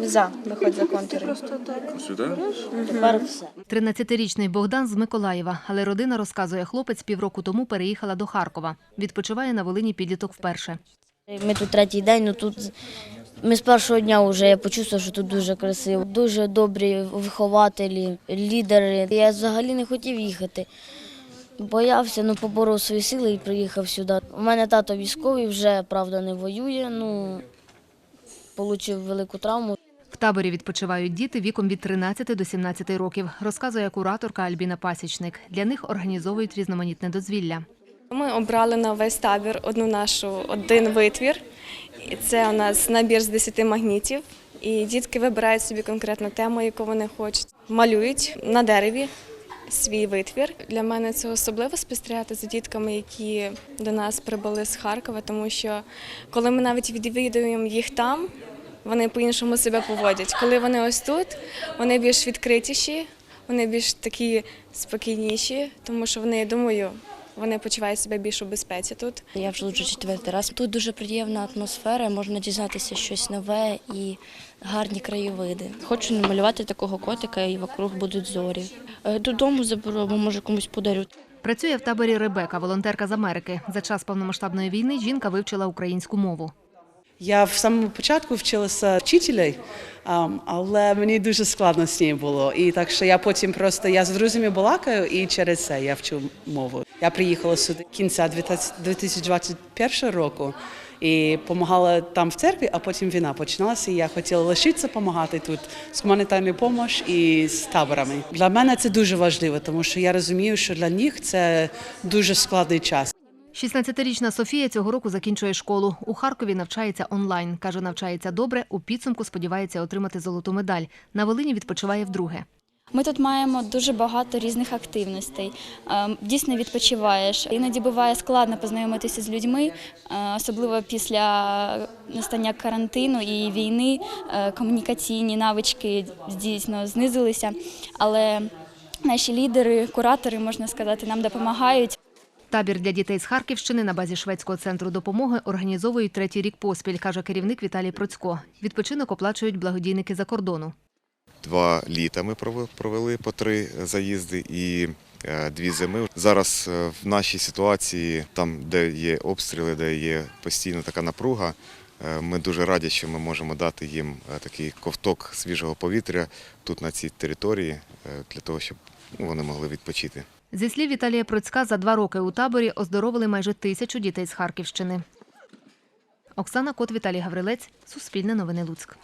За, виходь за контури. Сюди? Тепер все. 13-річний Богдан з Миколаєва, але родина розказує, хлопець півроку тому переїхала до Харкова. Відпочиває на Волині підліток вперше. Ми тут третій день, ну тут ми з першого дня вже я почувствував, що тут дуже красиво, дуже добрі вихователі, лідери. Я взагалі не хотів їхати. Боявся, ну поборов свої сили і приїхав сюди. У мене тато військовий, вже правда не воює. Ну отримав велику травму. В таборі відпочивають діти віком від 13 до 17 років, розказує кураторка Альбіна Пасічник. Для них організовують різноманітне дозвілля. Ми обрали на весь табір одну нашу один витвір. І це у нас набір з 10 магнітів. І дітки вибирають собі конкретну тему, яку вони хочуть. Малюють на дереві свій витвір. Для мене це особливо спостерігати за дітками, які до нас прибули з Харкова, тому що коли ми навіть відвідуємо їх там, вони по-іншому себе поводять. Коли вони ось тут, вони більш відкритіші, вони більш такі спокійніші, тому що вони, я думаю, вони почувають себе більш у безпеці тут. Я вже вже четвертий раз. Тут дуже приємна атмосфера, можна дізнатися щось нове і гарні краєвиди. Хочу намалювати такого котика, і вокруг будуть зорі. Е, Додому заберу, або може комусь подарю. Працює в таборі Ребека, волонтерка з Америки. За час повномасштабної війни жінка вивчила українську мову. Я в самому початку вчилася вчителем, але мені дуже складно з нею було. І так що я потім просто я з друзями балакаю, і через це я вчу мову. Я приїхала сюди кінця 2021 року і допомагала там в церкві, а потім війна починалася. і Я хотіла лишитися допомагати тут з гуманітарною допомогою і з таборами. Для мене це дуже важливо, тому що я розумію, що для них це дуже складний час. 16-річна Софія цього року закінчує школу. У Харкові навчається онлайн. Каже, навчається добре. У підсумку сподівається отримати золоту медаль. На Волині відпочиває вдруге. Ми тут маємо дуже багато різних активностей. Е, Дійсно відпочиваєш. Іноді буває складно познайомитися з людьми, е, особливо після настання карантину і війни. Е, Комунікаційні навички дійсно знизилися, але наші лідери, куратори, можна сказати, нам допомагають. Табір для дітей з Харківщини на базі шведського центру допомоги організовують третій рік поспіль, каже керівник Віталій Процько. Відпочинок оплачують благодійники за кордону. Два літа ми провели по три заїзди і е, дві зими. Зараз е, в нашій ситуації, там, де є обстріли, де є постійно така напруга, е, ми дуже раді, що ми можемо дати їм такий ковток свіжого повітря тут на цій території, для того, щоб вони могли відпочити. Зі слів Віталія Процька, за два роки у таборі оздоровили майже тисячу дітей з Харківщини. Оксана Кот, Віталій Гаврилець, Суспільне новини Луцьк.